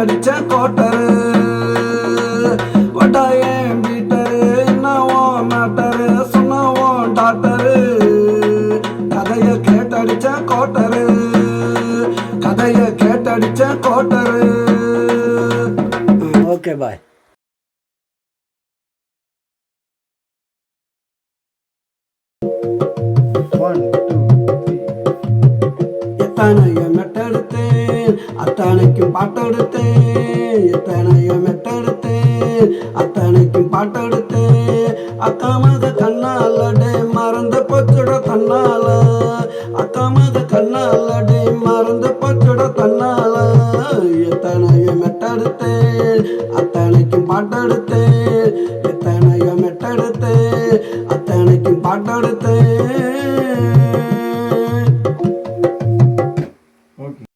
கதைய கோட்டரு வட்டா ஏன் பீட்டரு என்னவோ மேட்டரு சொன்னவோ டாக்டரு கதைய கேட்டடிச்ச கோட்டரு கதைய கேட்டடிச்ச கோட்டரு ஓகே பாய் One. எத்தனைய மெட்டெடுத்தேன்? அத்தனைக்கும் பாட்டெடுத்தேன். எத்தனைய மெட்டெடுத்தேன்? அத்தனைக்கும் பாட்டெடுத்தேன். அக்காமது கண்ணாலடே மறந்து போச்சுட தன்னால. அக்காமது கண்ணாலடே மறந்து போச்சுட தன்னால. எத்தனைய மெட்டெடுத்தேன்? அத்தனைக்கும் பாட்டெடுத்தேன். எத்தனைய மெட்டெடுத்தேன்? அத்தனைக்கும் பாட்டெடுத்தேன்.